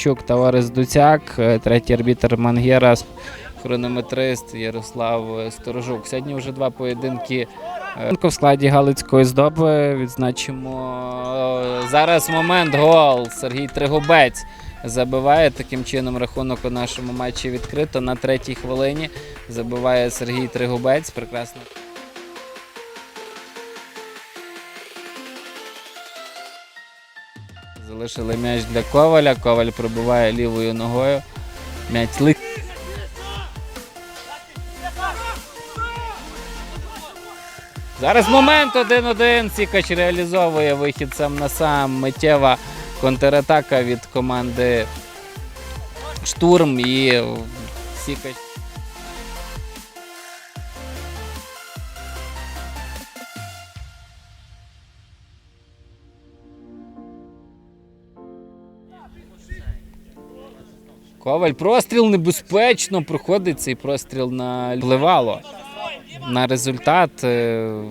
Та Орес Дуцяк, е, третій арбітр Мангєрас, хронометрист Ярослав е, Сторожук. Сьогодні вже два поєдинки е, в складі Галицької здоби. Відзначимо зараз момент гол. Сергій Тригубець забиває таким чином рахунок у нашому матчі відкрито на третій хвилині. Забиває Сергій Тригубець. Прекрасно. Залишили м'яч для Коваля. Коваль пробиває лівою ногою. М'яч ли. Зараз момент 1-1. Сікач реалізовує вихід сам на сам. Миттєва контратака від команди Штурм і Сікач. Коваль простріл небезпечно проходить цей простріл на впливало на результат. е,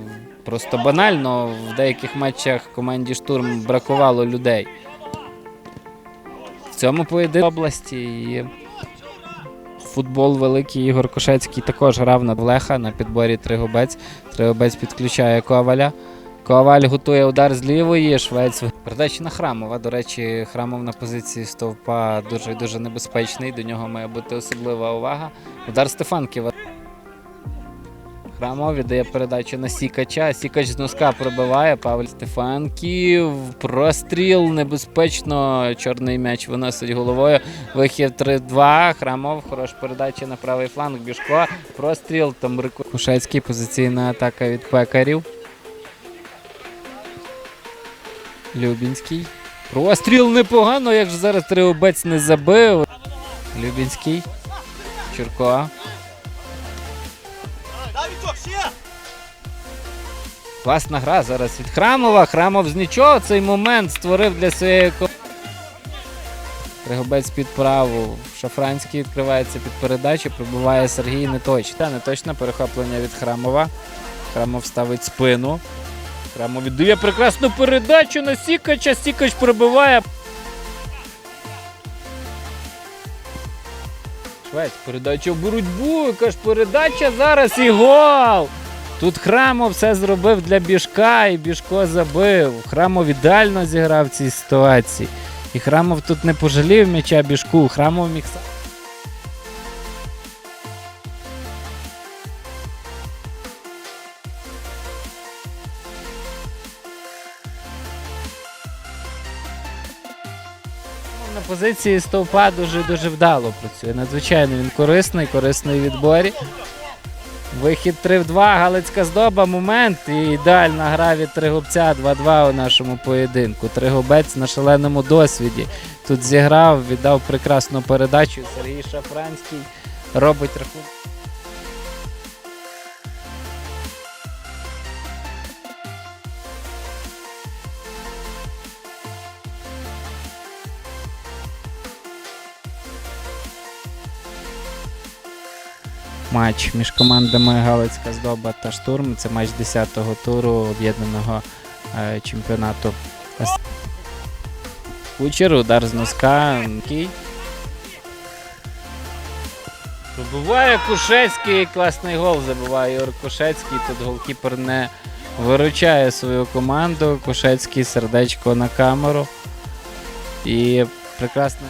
Просто банально в деяких матчах команді штурм бракувало людей. В цьому поєдинку області і футбол великий Ігор Кошецький також грав на Леха на підборі Тригубець. Тригубець підключає Коваля. Коваль готує удар з лівої, швець. Передача на Храмова. До речі, Храмов на позиції стовпа дуже дуже небезпечний. До нього має бути особлива увага. Удар Стефанківа. Храмов віддає передачу на Сікача. Сікач з носка пробиває. Павел Стефанків. Простріл небезпечно. Чорний м'яч виносить головою. Вихід 3-2. Храмов. Хороша передача на правий фланг. Бішко. Простріл. Там Кушецький. Позиційна атака від пекарів. Любінський. Простріл непогано, як же зараз Триобець не забив. Любінський. Чурко. Класна гра зараз від Храмова. Храмов з нічого цей момент створив для своєї Тригобець під праву. Шафранський відкривається під передачу, пробиває Сергій неточно. Та неточне перехоплення від Храмова. Храмов ставить спину. Храмов віддає прекрасну передачу на Сікача. Сікач пробиває. Швець, передача в боротьбу. Яка передача зараз і гол. Тут Храмов все зробив для Біжка, і Біжко забив. Храмов ідеально зіграв в цій ситуації. І Храмов тут не пожалів м'яча Біжку. Храмов міг На позиції стовпа дуже дуже вдало працює. Надзвичайно він корисний, корисний відборі. Вихід 3 в 2, Галицька здоба, момент. І ідеальна гра від Тригубця 2-2 у нашому поєдинку. Тригубець на шаленому досвіді. Тут зіграв, віддав прекрасну передачу. Сергій Шафранський робить рахунок. Матч між командами Галицька здоба та Штурм. Це матч 10-го туру об'єднаного е, чемпіонату. Кучер, удар з носка. Кій. Пробиває Кушецький, класний гол забиває Ігор Кушецький. Тут голкіпер не виручає свою команду. Кушецький сердечко на камеру. І прекрасно.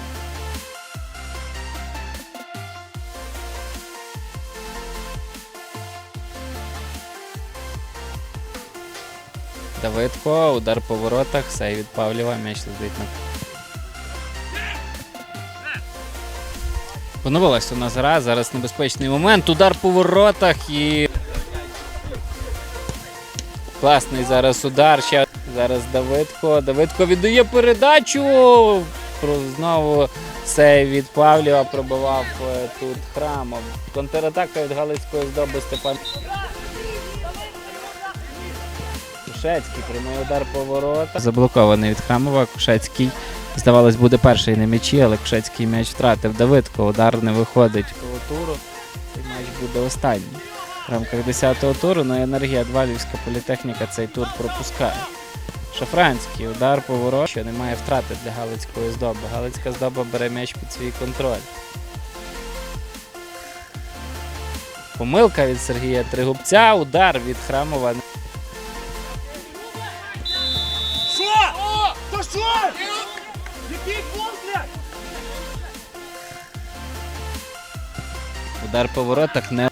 Давидко, удар по воротах, сей від Павлєва, м'яч летить на. Поновилась у нас гра, зараз небезпечний момент. Удар по воротах і. Класний зараз удар. Ще зараз Давидко. Давидко віддає передачу. Знову сей від Павлєва пробивав е, тут храмом. Контратака від Галицької здоби Степан. Кушецький, прямий удар по воротах. Заблокований від Храмова. Кушецький, здавалось, буде перший на м'ячі, але Кушецький м'яч втратив. Давидко, удар не виходить туру. Цей матч буде останній. В рамках 10-го туру, ну і енергія 2 Львівська політехніка цей тур пропускає. Шафранський удар поворот, що немає втрати для Галицької здоби. Галицька здоба бере м'яч під свій контроль. Помилка від Сергія Тригубця, удар від Храмова. Удар по воротах не.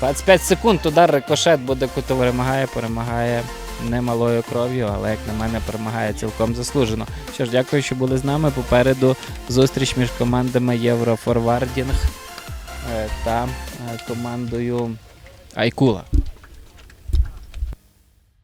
«25 секунд, удар рикошет буде куто перемагає, перемагає немалою кров'ю, але як на мене перемагає цілком заслужено. Що ж, дякую, що були з нами. Попереду зустріч між командами Єврофорвардінг е, та е, командою Айкула.